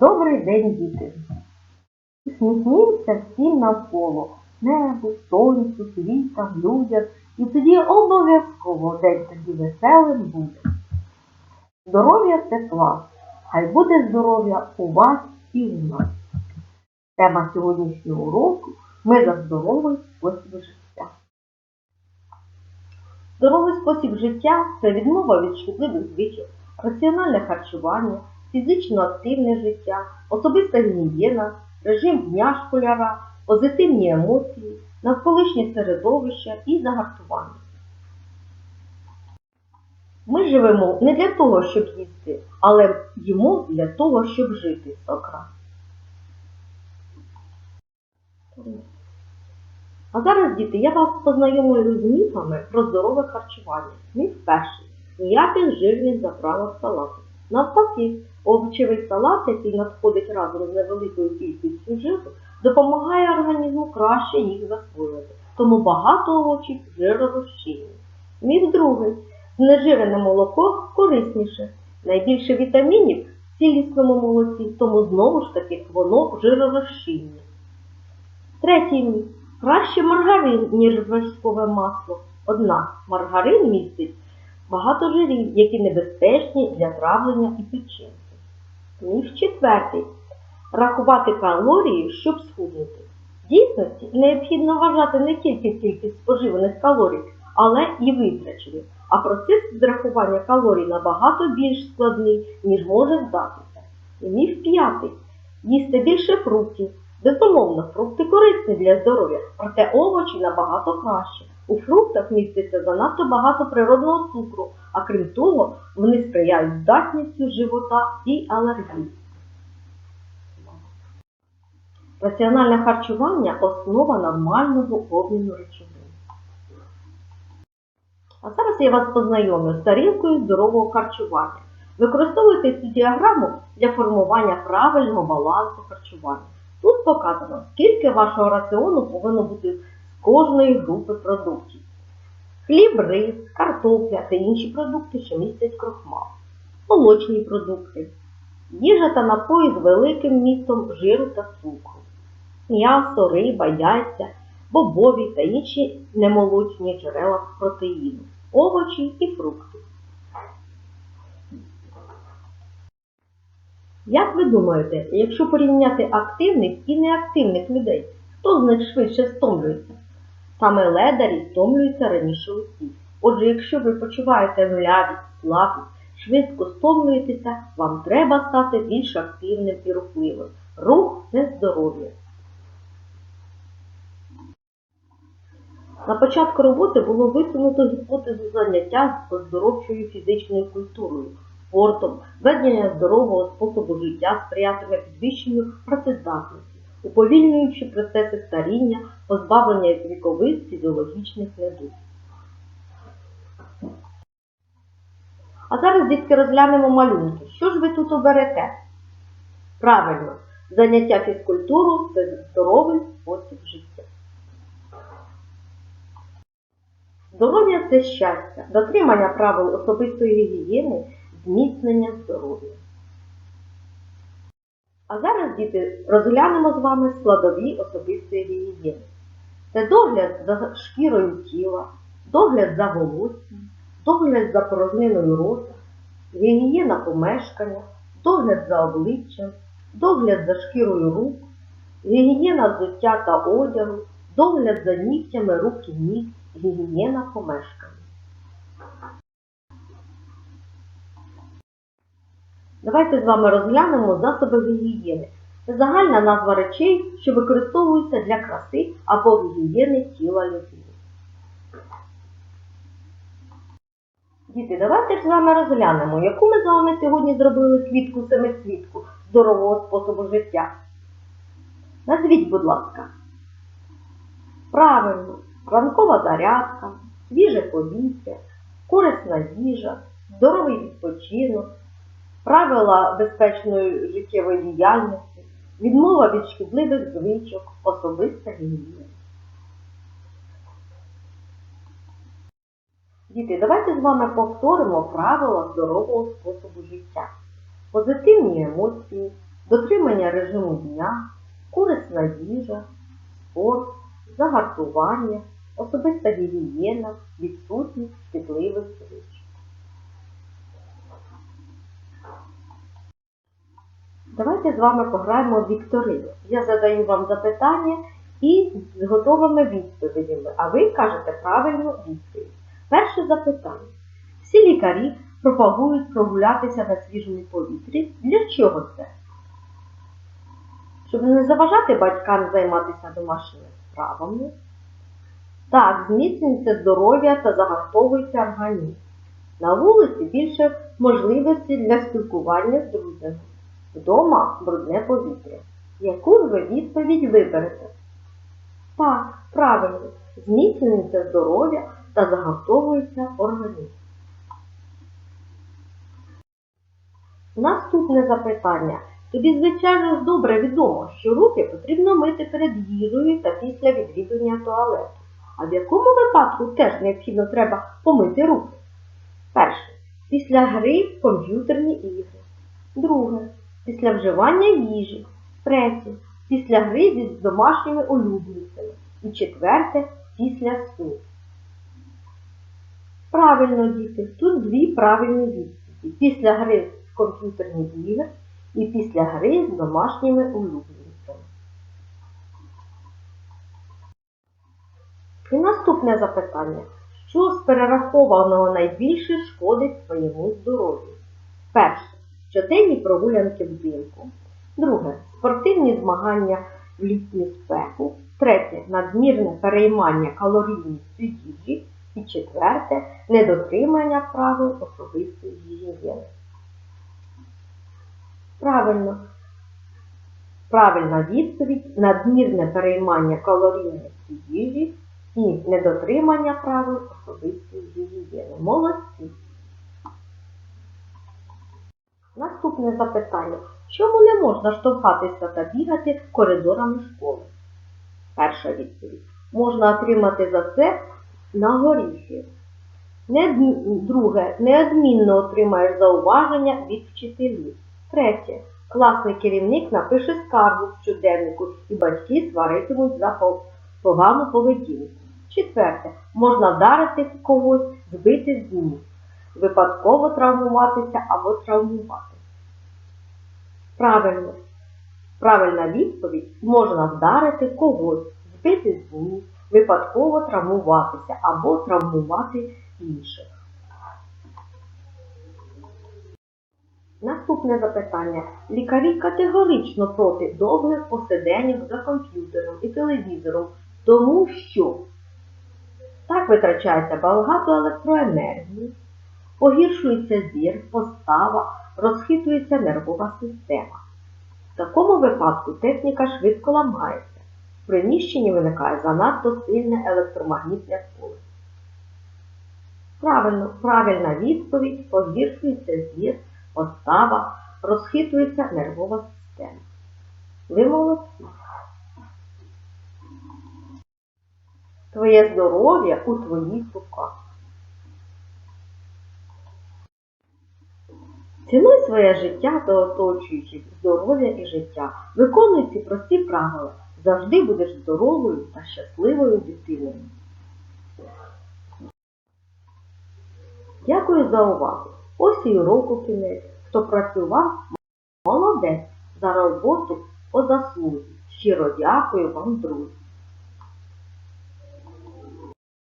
Добрий день, діти! Усміхнімося всім навколо, небу, сонцю, квітам, людям, і тоді обов'язково день тоді веселим буде. Здоров'я це клас, хай буде здоров'я у вас і у нас. Тема сьогоднішнього уроку ми за здоровий спосіб життя. Здоровий спосіб життя це відмова від шкідливих звичок, раціональне харчування, фізично активне життя, особиста гігієна, режим дня школяра, позитивні емоції, навколишнє середовище і загартування. Ми живемо не для того, щоб їсти, але їмо для того, щоб жити, Сократ. А зараз, діти, я вас познайомлю з міфами про здорове харчування. Міф перший. Ніяких жирних заправок салату. Навпаки, овочевий салат, який надходить разом з невеликою кількістю жиру, допомагає організму краще їх засвоювати. Тому багато овочів жиророзчинні. Міф другий. Знежирене молоко корисніше. Найбільше вітамінів в цілісному молоці, тому знову ж таки воно жиророзчинне. Третій міф. Краще маргарин, ніж вершкове масло. Однак маргарин містить багато жирів, які небезпечні для травлення і печінки. Міф четвертий. Рахувати калорії, щоб схуднути. В дійсності необхідно вважати не тільки кількість споживаних калорій, але і витрачених. А процес відрахування калорій набагато більш складний, ніж може здатися. І міф п'ятий. Їсти більше фруктів. Безумовно, фрукти корисні для здоров'я, проте овочі набагато краще. У фруктах міститься занадто багато природного цукру, а крім того, вони сприяють здатністю живота і алергії. Раціональне харчування основа нормального обміну речовин. А зараз я вас познайомлю з тарілкою здорового харчування. Використовуйте цю діаграму для формування правильного балансу харчування. Тут показано, скільки вашого раціону повинно бути з кожної групи продуктів. Хліб, рис, картопля та інші продукти, що містять крохмал, молочні продукти, їжа та напої з великим містом жиру та цукру, м'ясо, риба, яйця, бобові та інші немолочні джерела протеїну, овочі і фрукти. Як ви думаєте, якщо порівняти активних і неактивних людей, хто з них швидше стомлюється? Саме ледарі стомлюються раніше усіх. Отже, якщо ви почуваєте млявість, слабість, швидко стомлюєтеся, вам треба стати більш активним і рухливим. Рух це здоров'я. На початку роботи було висунуто гіпотезу заняття з оздоровчою фізичною культурою спортом, ведення здорового способу життя сприятиме підвищенню працездатності, уповільнюючи процеси старіння, позбавлення вікових фізіологічних недуг. А зараз, дітки, розглянемо малюнки. Що ж ви тут оберете? Правильно, заняття фізкультуру це здоровий спосіб життя. Здоров'я це щастя, дотримання правил особистої гігієни, зміцнення здоров'я. А зараз, діти, розглянемо з вами складові особистої гігієни. Це догляд за шкірою тіла, догляд за волоссям, догляд за порожниною рота, гігієна помешкання, догляд за обличчям, догляд за шкірою рук, гігієна взуття та одягу, догляд за нігтями рук і ніг, гігієна помешкання. Давайте з вами розглянемо засоби гігієни. Це загальна назва речей, що використовуються для краси або гігієни тіла людини. Діти, давайте з вами розглянемо, яку ми з вами сьогодні зробили квітку семицвітку здорового способу життя. Назвіть, будь ласка. Правильно, ранкова зарядка, свіже повітря, корисна їжа, здоровий відпочинок, правила безпечної життєвої діяльності, відмова від шкідливих звичок, особиста гігієна. Діти, давайте з вами повторимо правила здорового способу життя. Позитивні емоції, дотримання режиму дня, корисна їжа, спорт, загартування, особиста гігієна, відсутність шкідливих звичок. Давайте з вами пограємо вікторину. Я задаю вам запитання і з готовими відповідями, а ви кажете правильну відповідь. Перше запитання. Всі лікарі пропагують прогулятися на свіжому повітрі. Для чого це? Щоб не заважати батькам займатися домашніми справами. Так, зміцнюється здоров'я та загартовується організм. На вулиці більше можливостей для спілкування з друзями. Вдома брудне повітря. Яку ж ви відповідь виберете? Так, правильно, зміцнюється здоров'я та загартовується організм. Наступне запитання. Тобі, звичайно добре відомо, що руки потрібно мити перед їжею та після відвідування туалету. А в якому випадку теж необхідно треба помити руки? Перше. Після гри в комп'ютерні ігри. Друге. Після вживання їжі. Третє. Після гри зі домашніми улюбленцями. І четверте після сну. Правильно, діти, тут дві правильні відповіді. Після гри в комп'ютерні ігри і після гри з домашніми улюбленцями. І наступне запитання. Що з перерахованого найбільше шкодить своєму здоров'ю? Перше. Щоденні прогулянки взимку. Друге. Спортивні змагання в літню спеку. Третє. Надмірне переймання калорійністю їжі. І четверте недотримання правил особистої гігієни. Правильно. Правильна відповідь надмірне переймання калорійності їжі і недотримання правил особистої гігієни. Молодці. Наступне запитання. Чому не можна штовхатися та бігати коридорами школи? Перша відповідь. Можна отримати за це на горіхи. Друге. Неодмінно отримаєш зауваження від вчителів. Третє. Класний керівник напише скаргу в щоденнику і батьки сваритимуть за по- погану поведінку. Четверте. Можна вдарити когось, збити з ніг, випадково травмуватися або травмувати. Правильно. Правильна відповідь можна вдарити когось, збити з ніг, випадково травмуватися або травмувати інших. Наступне запитання. Лікарі категорично проти довгих посиденьок за комп'ютером і телевізором, тому що так витрачається багато електроенергії, погіршується зір, постава, розхитується нервова система. В такому випадку техніка швидко ламається. В приміщенні виникає занадто сильне електромагнітне поле. Правильно, правильна відповідь погіршується зір, постава, розхитується нервова система. Ви молодці. Твоє здоров'я у твоїх руках. Цінуй своє життя та оточуючих здоров'я і життя. Виконуй ці прості правила. Завжди будеш здоровою та щасливою дитиною. Дякую за увагу. Ось і уроку кінець. Хто працював, молодець за роботу по заслузі. Щиро дякую вам, друзі.